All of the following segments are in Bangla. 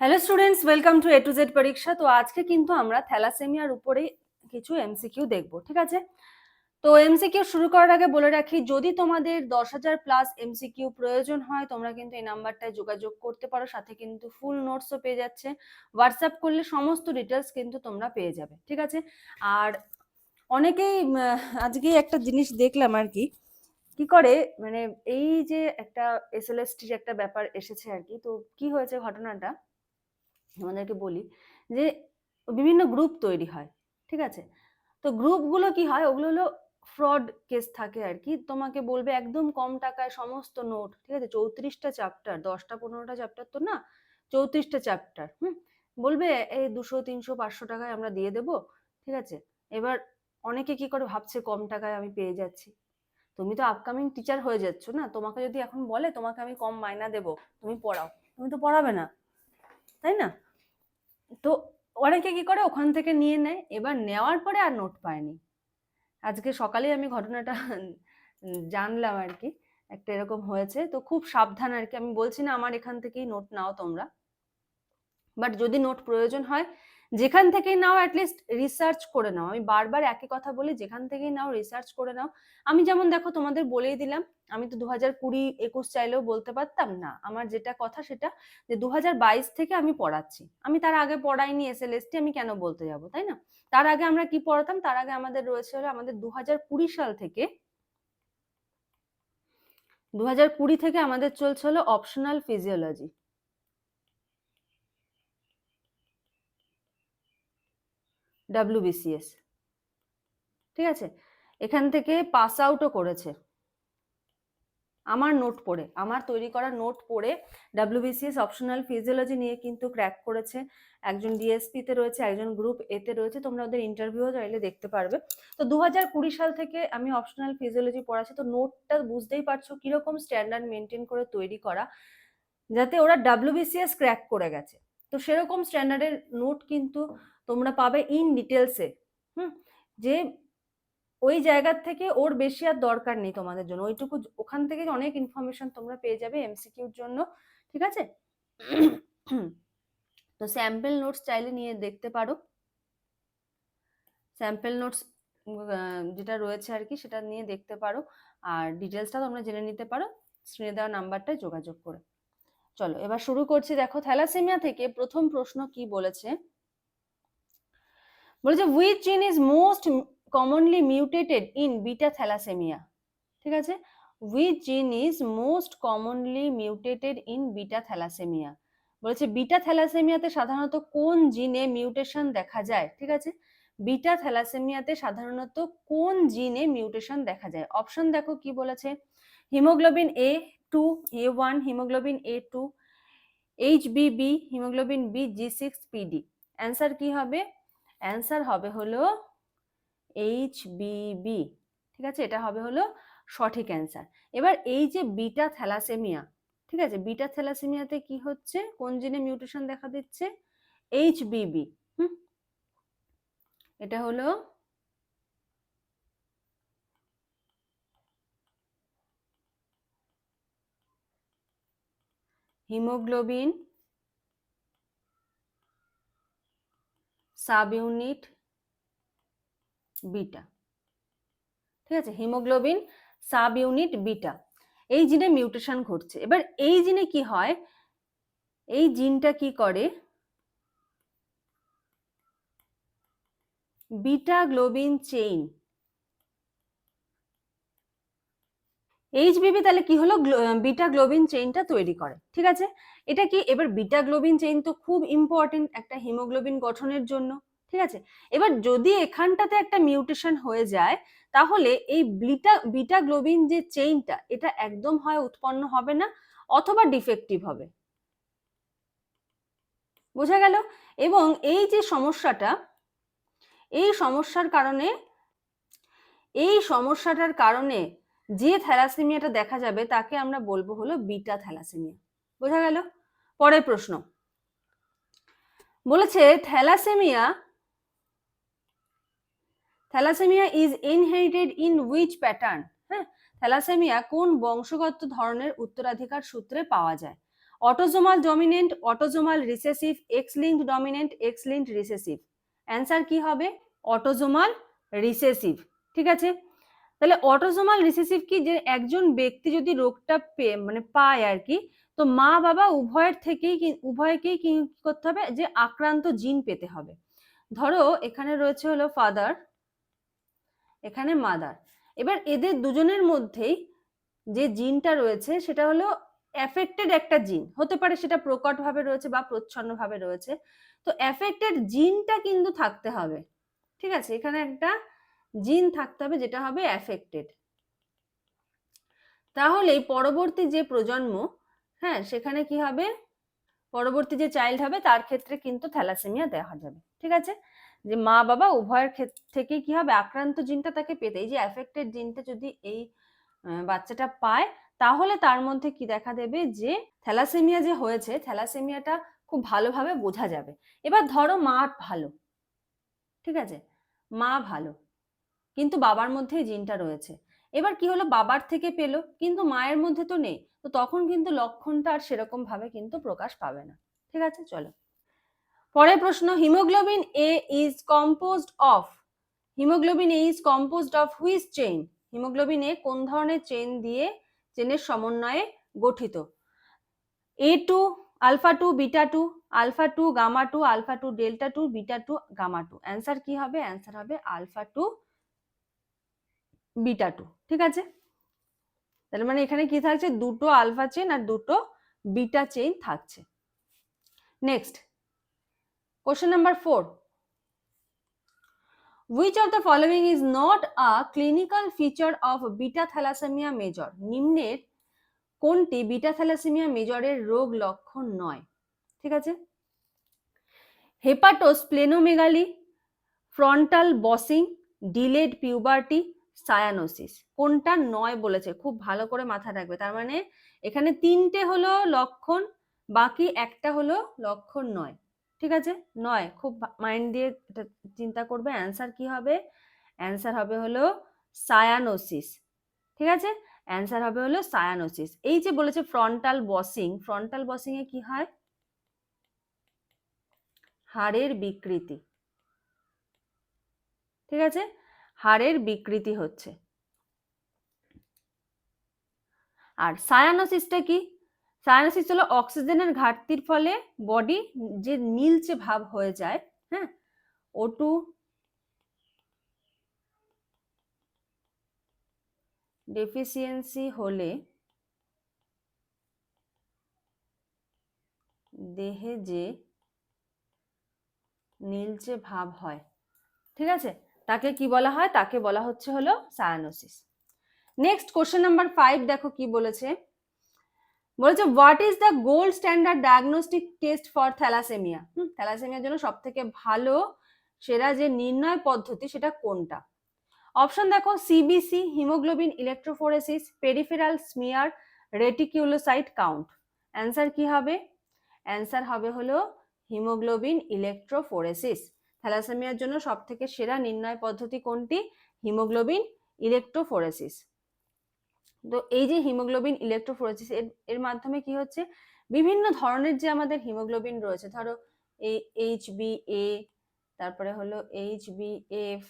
Hello students welcome to A to Z পরীক্ষা তো আজকে কিন্তু আমরা থ্যালাসেমিয়ার উপরে কিছু এমসিকিউ দেখব, ঠিক আছে? তো এমসিকিউ শুরু করার আগে বলে রাখি, যদি তোমাদের দশ হাজার প্লাস এমসিকিউ প্রয়োজন হয়, তোমরা কিন্তু এই নাম্বারটায় যোগাযোগ করতে পারো, সাথে কিন্তু ফুল নোটসও পেয়ে যাচ্ছে। হোয়াটসঅ্যাপ করলে সমস্ত ডিটেলস কিন্তু তোমরা পেয়ে যাবে, ঠিক আছে? আর অনেকেই আজকে একটা জিনিস দেখলাম আর কি কি করে মানে এই যে একটা এসএলএসটির একটা ব্যাপার এসেছে আর কি। তো কি হয়েছে ঘটনাটা? আমাদেরকে বলি যে বিভিন্ন গ্রুপ তৈরি হয়, ঠিক আছে? তো গ্রুপগুলো কি হয়? ওগুলো হলো ফ্রড কেস থাকে আর কি। তোমাকে বলবে একদম কম টাকায় সমস্ত নোট, ঠিক আছে? চৌত্রিশটা চ্যাপ্টার দশটা, পনেরোটা চ্যাপ্টার তো না? চৌত্রিশটা চ্যাপ্টার হুম? বলবে এই দুশো, তিনশো, পাঁচশো টাকায় আমরা দিয়ে দেবো, ঠিক আছে? এবার অনেকে কি করে ভাবছে কম টাকায় আমি পেয়ে যাচ্ছি? তুমি তো আপকামিং টিচার হয়ে যাচ্ছ না? তোমাকে যদি এখন বলে তোমাকে আমি কম মাইনা দেবো, তুমি পড়াও। তুমি তো পড়াবে না, তাই না? তো অনেকে কি করে? ওখান থেকে নিয়ে নেয়। এবার নেওয়ার পরে আর নোট পায়নি। আজকে সকালে আমি ঘটনাটা জানলাম আর কি একটা এরকম হয়েছে। তো খুব সাবধান আর কি আমি বলছি না, আমার এখান থেকেই নোট নাও তোমরা। বাট যদি নোট প্রয়োজন হয় যেখান থেকেই নাও অ্যাটলিস্ট রিসার্চ করে নাও। আমি বারবার একই কথা বলি, যেখান থেকেই নাও রিসার্চ করে নাও। আমি যেমন দেখো তোমাদের বলেই দিলাম, আমি তো দু হাজার কুড়ি একুশ চাইলেও বলতে পারতাম না। আমার যেটা কথা সেটা যে দু হাজার বাইশ থেকে আমি পড়াচ্ছি। আমি তার আগে পড়াইনি এসএলএসটি আমি কেন বলতে যাব, তাই না? তার আগে আমরা কি পড়াতাম? তার আগে আমাদের রয়েছে হলো আমাদের দু হাজার কুড়ি সাল থেকে দু হাজার কুড়ি থেকে আমাদের চলছে হলো অপশনাল ফিজিওলজি ডাব্লিউবিসিএস ঠিক আছে? এখান থেকে পাস আউটও করেছে। আমার নোট পড়ে, আমার তৈরি করা নোট পড়ে ডাব্লিউবিসিএস অপশনাল ফিজিওলজি নিয়ে কিন্তু ক্র্যাক করেছে। একজন ডিএসপিতে রয়েছে, একজন গ্রুপ এতে রয়েছে, তোমরা ওদের ইন্টারভিউ চাইলে দেখতে পারবে। তো দু হাজার কুড়ি সাল থেকে আমি অপশনাল ফিজিওলজি পড়াচ্ছি, তো নোটটা বুঝতেই পারছ কীরকম স্ট্যান্ডার্ড মেনটেন করে তৈরি করা, যাতে ওরা ডাব্লিউবিসিএস ক্র্যাক করে গেছে। তো সেরকম স্ট্যান্ডার্ডের নোট কিন্তু তোমরা পাবে ইন ডিটেলসে হুম? যে ওই জায়গার থেকে ওর বেশি আর দরকার নেই তোমাদের জন্য। ওইটুকু ওখান থেকে অনেক ইনফরমেশন তোমরা পেয়ে যাবে এমসিকিউর জন্য, ঠিক আছে? তো স্যাম্পল নোটস চাইলে নিয়ে দেখতে পারো। স্যাম্পল নোটস যেটা রয়েছে আর কি সেটা নিয়ে দেখতে পারো। আর ডিটেলসটা তোমরা জেনে নিতে পারো। স্ক্রিনে দেওয়া নাম্বারটায় যোগাযোগ করে। চলো, এবার শুরু করছি। দেখো, থ্যালাসেমিয়া থেকে প্রথম প্রশ্ন কি বলেছে? বলেছে which gene is most commonly mutated in beta thalassemia ঠিক আছে? Which gene is most commonly mutated in beta thalassemia বলেছে বিটা থ্যালাসেমিয়াতে সাধারণত কোন জিনে মিউটেশন দেখা যায়? ঠিক আছে? বিটা থ্যালাসেমিয়াতে সাধারণত কোন জিনে মিউটেশন দেখা যায়? অপশন দেখো কি বলেছে? Hemoglobin A two A one hemoglobin A two H B hemoglobin B G six PD answer কি হবে? অ্যান্সার হবে হলো এইচ বি ঠিক আছে? এটা হবে হলো সঠিক অ্যান্সার এবার এই যে বিটা থ্যালাসেমিয়া ঠিক আছে? বিটা থ্যালাসেমিয়াতে কি হচ্ছে? কোন জিনে মিউটেশন দেখা দিচ্ছে? এইচ বিবি এটা হলো হিমোগ্লোবিন সাব ইউনিট বিটা। ঠিক আছে? Hemoglobin sub unit beta. এই জিনে মিউটেশন ঘটছে। এবার এই জিনে কি হয়? এই জিনটা কি করে? Beta globin chain. এইচবিবি তাহলে কি হলো? বিটা গ্লোবিন চেইনটা তৈরি করে, ঠিক আছে? এটা কি? এবার বিটা গ্লোবিন চেইন তো খুব ইম্পর্টেন্ট একটা হিমোগ্লোবিন গঠনের জন্য, ঠিক আছে? এবার যদি এখানটাতে একটা মিউটেশন হয়ে যায়, তাহলে এই বিটা বিটা গ্লোবিন যে চেইনটা এটা একদম হয় উৎপন্ন হবে না, অথবা ডিফেক্টিভ হবে। বোঝা গেল? এবং এই যে সমস্যাটা, এই সমস্যার কারণে, এই সমস্যাটার কারণে যে থ্যালাসেমিয়াটা দেখা যাবে তাকে আমরা বলব হলো বিটা থ্যালাসেমিয়া। বোঝা গেল? পরের প্রশ্ন। বলেছে, thalassemia thalassemia is inherited in which pattern হ্যাঁ থ্যালাসেমিয়া কোন বংশগত ধরনের উত্তরাধিকার সূত্রে পাওয়া যায়? Autosomal dominant, autosomal recessive X linked dominant X linked recessive answer কি হবে? Autosomal recessive. ঠিক আছে? তাহলে অটোজোমাল রিসেসিভ কি? যে একজন ব্যক্তি যদি রোগটা পেয়ে মানে পায় আর কি, তো মা বাবা উভয়ের থেকেই উভয়কেই কি করতে হবে? যে আক্রান্ত জিন পেতে হবে। ধরো এখানে রয়েছে হলো ফাদার এখানে মাদার এবার এদের দুজনের মধ্যেই যে জিনটা রয়েছে, সেটা হলো এফেক্টেড একটা জিন হতে পারে সেটা প্রকটভাবে রয়েছে বা প্রচ্ছন্নভাবে রয়েছে। তো এফেক্টেড জিনটা কিন্তু থাকতে হবে। ঠিক আছে? এখানে একটা জিন থাকতে হবে যেটা হবে অ্যাফেক্টেড তাহলে পরবর্তী যে প্রজন্ম হ্যাঁ সেখানে কি হবে? পরবর্তী যে চাইল্ড হবে, তার ক্ষেত্রে কিন্তু থ্যালাসেমিয়া দেখা যাবে। ঠিক আছে? যে মা বাবা উভয়ের ক্ষেত্রে থেকে কি হবে? আক্রান্ত জিনটা তাকে পেতে, এই যে অ্যাফেক্টেড জিনটা যদি এই বাচ্চাটা পায়, তাহলে তার মধ্যে কি দেখা দেবে? যে থ্যালাসেমিয়া যে হয়েছে থ্যালাসেমিয়াটা খুব ভালোভাবে বোঝা যাবে। এবার ধরো মা ভালো। ঠিক আছে? মা ভালো। কিন্তু বাবার মধ্যে জিনটা রয়েছে। এবার কি হলো? বাবার থেকে পেল, কিন্তু মায়ের মধ্যে তো নেই। তো তখন কিন্তু লক্ষণটা আর সেরকম ভাবে কিন্তু প্রকাশ পাবে না। ঠিক আছে? চলো। পরের প্রশ্ন, hemoglobin A is composed of hemoglobin A is composed of which chain hemoglobin A কোন ধরনের চেইন দিয়ে চেনের সমন্বয়ে গঠিত? A two alpha two beta two alpha two gamma two alpha two delta two beta two gamma two answer কি হবে? অ্যান্সার হবে আলফা টু বিটা টু, ঠিক আছে? তাহলে মানে এখানে কি থাকছে? দুটো আলফা চেন আর দুটো বিটা চেইন থাকছে। Next question number four which of the following is not a clinical feature of beta thalassemia major? নিম্নের কোনটি বিটা থ্যালাসেমিয়া মেজরের রোগ লক্ষণ নয়? ঠিক আছে? Hepatosplenomegaly frontal bossing delayed puberty cyanosis. কোনটা নয় বলেছে, খুব ভালো করে মাথা রাখবে। তার মানে এখানে তিনটে হলো লক্ষণ, বাকি একটা হলো লক্ষণ নয়। ঠিক আছে? নয়। খুব মাইন্ড দিয়ে চিন্তা করবে অ্যান্সার কি হবে? অ্যান্সার হবে হলো সায়ানোসিস। ঠিক আছে? অ্যান্সার হবে হলো সায়ানোসিস। এই যে বলেছে ফ্রন্টাল বসিং ফ্রন্টাল বসিং এ কি হয়? হাড়ের বিকৃতি। ঠিক আছে? হাড়ের বিকৃতি হচ্ছে। আর সায়ানোসিসটা কি? সায়ানোসিস হলো অক্সিজেনের ঘাটতির ফলে বডি যে নীলচে ভাব হয়ে যায় হ্যাঁ? ওটু ডেফিসিয়েন্সি হলে দেহে যে নীলচে ভাব হয়, ঠিক আছে? তাকে কি বলা হয়? তাকে বলা হচ্ছে হলো cyanosis next question number five দেখো কি বলেছে? বলেছে what is the gold standard diagnostic test for thalassemia hmm থ্যালাসেমিয়ার জন্য সব থেকে ভালো, সেরা যে নির্ণয় পদ্ধতি সেটা কোনটা? অপশন দেখো CBC hemoglobin electrophoresis peripheral smear reticulocyte count answer কি হবে? অ্যান্সার হবে হলো হিমোগ্লোবিন ইলেকট্রোফোরেসিস থ্যালাসেমিয়ার জন্য সব থেকে সেরা নির্ণয় পদ্ধতি কোনটি? Hemoglobin electrophoresis. তো এই যে হিমোগ্লোবিন ইলেকট্রোফোরেসিস, এর এর মাধ্যমে কি হচ্ছে? বিভিন্ন ধরনের যে আমাদের হিমোগ্লোবিন রয়েছে, ধরো এই এইচ বি এ, তারপরে হলো এইচ বি এফ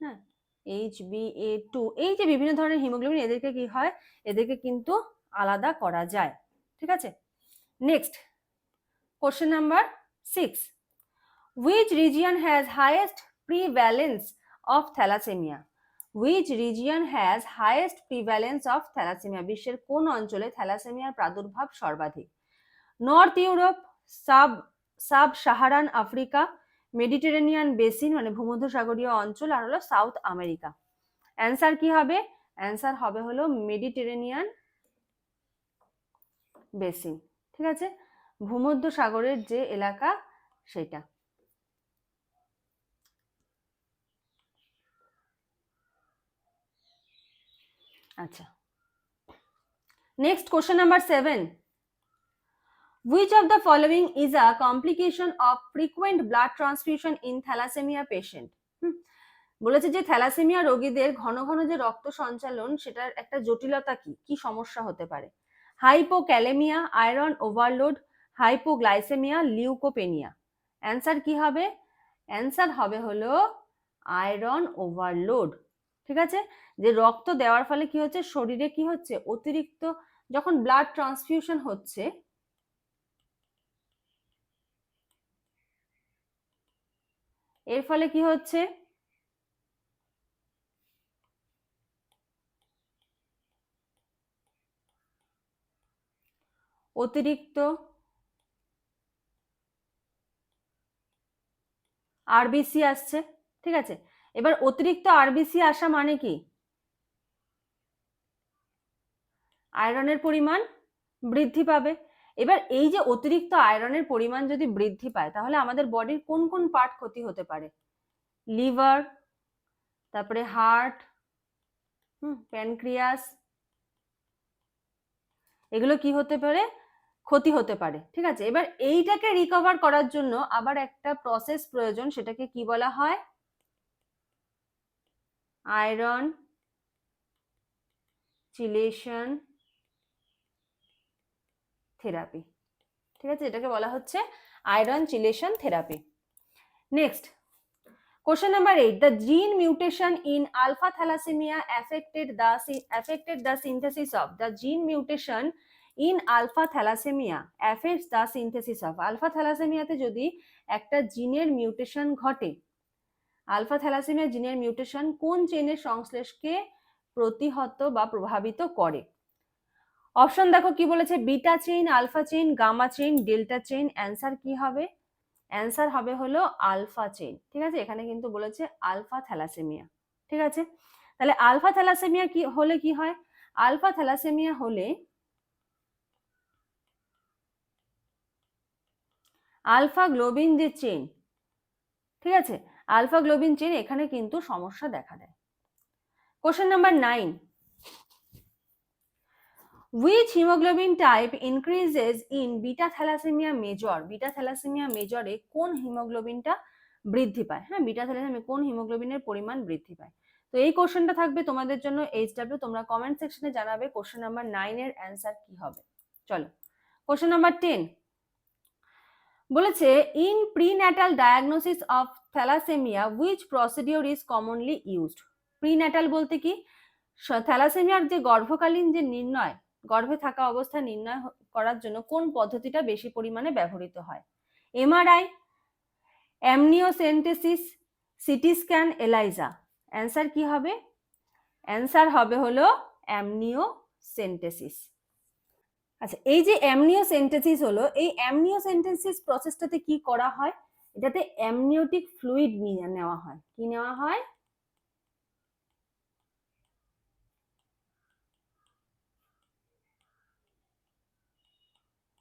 হ্যাঁ এইচ বি এ টু, এই যে বিভিন্ন ধরনের হিমোগ্লোবিন, এদেরকে কি হয়? এদেরকে কিন্তু আলাদা করা যায়। ঠিক আছে? Next question number six which region has highest prevalence of thalassemia? Which region has highest prevalence of thalassemia? বিশ্বের কোন অঞ্চলে থ্যালাসেমিয়ার প্রাদুর্ভাব সর্বাধিক? North Europe sub sub Saharan Africa Mediterranean basin মানে ভূমধ্যসাগরীয় অঞ্চল, আর হলো সাউথ আমেরিকা অ্যান্সার কি হবে? অ্যান্সার হবে হলো মেডিটেরেনিয়ান বেসিন ঠিক আছে? ভূমধ্যসাগরের যে এলাকা, সেটা। আচ্ছা। Next question number seven Which of the following is a complication of frequent blood transfusion in thalassemia patient? বলেছে যে থ্যালাসেমিয়া রোগীদের ঘন ঘন যে রক্ত সঞ্চালন, সেটার একটা জটিলতা কি? কি সমস্যা হতে পারে? Hypokalemia iron overload hypoglycemia leukopenia answer কি হবে? অ্যান্সার হবে হলো আয়রন ওভারলোড ঠিক আছে? যে রক্ত দেওয়ার ফলে কি হচ্ছে? শরীরে কি হচ্ছে? অতিরিক্ত যখন ব্লাড ট্রান্সফিউশন হচ্ছে, এর ফলে কি হচ্ছে? অতিরিক্ত আরবিসি আসছে, ঠিক আছে? এবার অতিরিক্ত আরবিসি আসা মানে কি? আয়রনের পরিমাণ বৃদ্ধি পাবে। এবার এই যে অতিরিক্ত আয়রনের পরিমাণ যদি বৃদ্ধি পায়, তাহলে আমাদের বডির কোন কোন পার্ট ক্ষতি হতে পারে? লিভার, তারপরে হার্ট, হুম, প্যানক্রিয়াস, এগুলো কি হতে পারে? ক্ষতি হতে পারে, ঠিক আছে? এবার এইটাকে রিকভার করার জন্য আবার একটা প্রসেস প্রয়োজন, সেটাকে কি বলা হয়? আয়রন চিলেশন থেরাপি ঠিক আছে? এটাকে বলা হচ্ছে iron chelation therapy next question number eight the gene mutation in alpha thalassemia affected the affected the synthesis of the gene mutation in alpha thalassemia affects the synthesis of alpha থ্যালাসেমিয়াতে যদি একটা জিনের মিউটেশন ঘটে আলফা থ্যালাসেমিয়া জিনের মিউটেশন কোন চেনের সংশ্লেষকে প্রতিহত বা প্রভাবিত করে? অপশন দেখো কি বলেছে beta chain alpha chain gamma chain delta chain answer কি হবে? অ্যান্সার হবে হলো আলফা চেইন ঠিক আছে? এখানে কিন্তু বলেছে আলফা থ্যালাসেমিয়া ঠিক আছে? তাহলে আলফা থ্যালাসেমিয়া কি, হলে কি হয়? আলফা থ্যালাসেমিয়া হলে আলফা গ্লোবিন যে চেইন ঠিক আছে? আলফা গ্লোবিন চেন এখানে কিন্তু সমস্যা দেখা দেয়। Question number nine which hemoglobin type increases in beta thalassemia major? Beta thalassemia মেজরে কোন হিমোগ্লোবিনটা বৃদ্ধি পায়? হ্যাঁ বিটা থ্যালাসেমিয়া কোন হিমোগ্লোবিনের পরিমাণ বৃদ্ধি পায়? তো এই কোশ্চেনটা থাকবে তোমাদের জন্য এইচ ডাব্লিউ তোমরা কমেন্ট সেকশনে জানাবে কোশ্চেন নাম্বার নাইন এর অ্যান্সার কি হবে। চলো। কোশ্চেন নাম্বার টেন বলেছে in prenatal diagnosis of thalassemia which procedure is commonly used prenatal বলতে কি? থ্যালাসেমিয়ার যে গর্ভকালীন যে নির্ণয়, গর্ভে থাকা অবস্থা নির্ণয় করার জন্য কোন পদ্ধতিটা বেশি পরিমাণে ব্যবহৃত হয়? MRI amniocentesis CT scan ELISA answer কি হবে? অ্যান্সার হবে হলো অ্যামনিওসেন্টেসিস আচ্ছা এই যে অ্যামনিওসেন্টেসিস হলো, এই অ্যামনিও অ্যামনিওসেন্টেসিস প্রসেসটাতে কি করা হয়? এটাতে অ্যামনিওটিক ফ্লুইড নিয়ে নেওয়া হয়। কি নেওয়া হয়?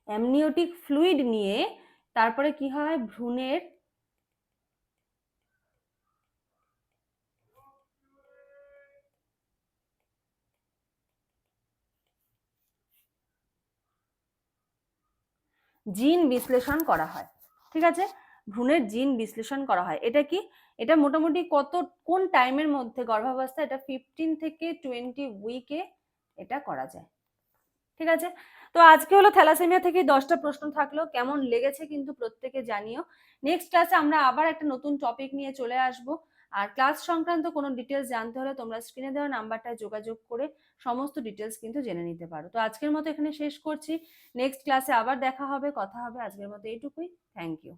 অ্যামনিওটিক ফ্লুইড নিয়ে তারপরে কি হয়? ভ্রূণের জিন বিশ্লেষণ করা হয়। ঠিক আছে? ভ্রূণের জিন বিশ্লেষণ করা হয়। এটা কি? এটা মোটামুটি কত, কোন টাইমের মধ্যে গর্ভাবস্থা? এটা ফিফটিন থেকে টোয়েন্টি উইকে এটা করা যায়। ঠিক আছে? তো আজকে হলো থ্যালাসেমিয়া থেকে দশটা প্রশ্ন থাকল। কেমন লেগেছে কিন্তু প্রত্যেকে জানিও। নেক্সট ক্লাসে আমরা আবার একটা নতুন টপিক নিয়ে চলে আসব। আর ক্লাস সংক্রান্ত কোনো ডিটেলস জানতে হলে তোমরা স্ক্রিনে দেওয়া নাম্বারটায় যোগাযোগ করে সমস্ত ডিটেলস কিন্তু জেনে নিতে পারো। তো আজকের মতো এখানে শেষ করছি। নেক্সট ক্লাসে আবার দেখা হবে, কথা হবে। আজকের মতো এইটুকুই। Thank you